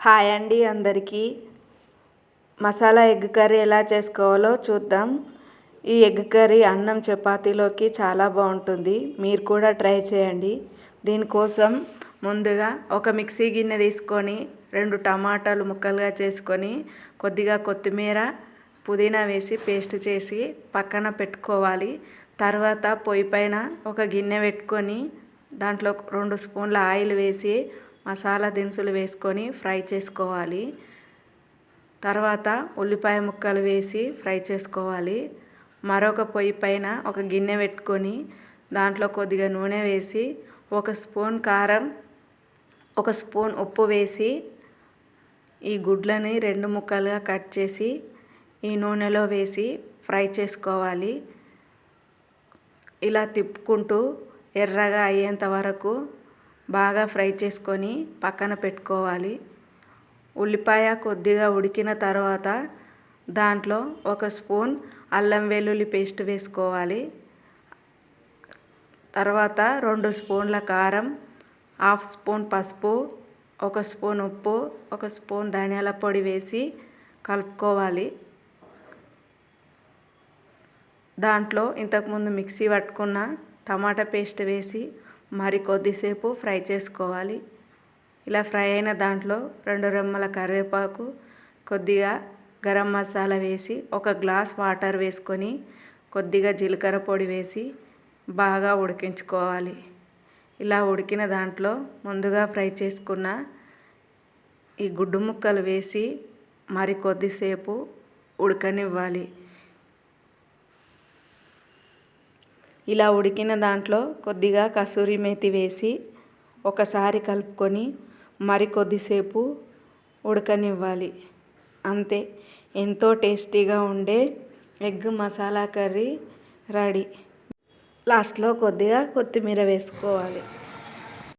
Hi అండి అందరికీ. Masala egg curry ఎలా చేసుకోవాలో చూద్దాం. ఈ ఎగ్ కర్రీ అన్నం చపాతీలోకి చాలా బాగుంటుంది. మీరు కూడా ట్రై చేయండి. దీనికోసం ముందుగా ఒక మిక్సీ గిన్నె తీసుకొని రెండు టమాటాలు ముక్కలుగా చేసుకొని కొద్దిగా కొత్తిమీర పుదీనా వేసి పేస్ట్ చేసి పక్కన పెట్టుకోవాలి. తర్వాత పొయ్యి పైన ఒక గిన్నె పెట్టుకొని దాంట్లో రెండు స్పూన్ల ఆయిల్ వేసి మసాలా దినుసులు వేసుకొని ఫ్రై చేసుకోవాలి. తర్వాత ఉల్లిపాయ ముక్కలు వేసి ఫ్రై చేసుకోవాలి. మరొక పొయ్యి పైన ఒక గిన్నె పెట్టుకొని దాంట్లో కొద్దిగా నూనె వేసి ఒక స్పూన్ కారం ఒక స్పూన్ ఉప్పు వేసి ఈ గుడ్లని రెండు ముక్కలుగా కట్ చేసి ఈ నూనెలో వేసి ఫ్రై చేసుకోవాలి. ఇలా తిప్పుకుంటూ ఎర్రగా అయ్యేంత వరకు బాగా ఫ్రై చేసుకొని పక్కన పెట్టుకోవాలి. ఉల్లిపాయ కొద్దిగా ఉడికిన తర్వాత దాంట్లో ఒక స్పూన్ అల్లం వెల్లుల్లి పేస్ట్ వేసుకోవాలి. తర్వాత రెండు స్పూన్ల కారం హాఫ్ స్పూన్ పసుపు ఒక స్పూన్ ఉప్పు ఒక స్పూన్ ధనియాల పొడి వేసి కలుపుకోవాలి. దాంట్లో ఇంతకుముందు మిక్సీ పట్టుకున్న టమాటా పేస్ట్ వేసి మరి కొద్దిసేపు ఫ్రై చేసుకోవాలి. ఇలా ఫ్రై అయిన దాంట్లో రెండు రెమ్మల కరివేపాకు కొద్దిగా గరం మసాలా వేసి ఒక గ్లాస్ వాటర్ వేసుకొని కొద్దిగా జీలకర్ర పొడి వేసి బాగా ఉడికించుకోవాలి. ఇలా ఉడికిన దాంట్లో ముందుగా ఫ్రై చేసుకున్న ఈ గుడ్డు ముక్కలు వేసి మరి కొద్దిసేపు ఉడకనివ్వాలి. ఇలా ఉడికిన దాంట్లో కొద్దిగా కసూరి మేతి వేసి ఒకసారి కలుపుకొని మరి కొద్దిసేపు ఉడకనివ్వాలి. అంతే. ఎంతో టేస్టీగా ఉండే ఎగ్ మసాలా కర్రీ రెడీ. లాస్ట్లో కొద్దిగా కొత్తిమీర వేసుకోవాలి.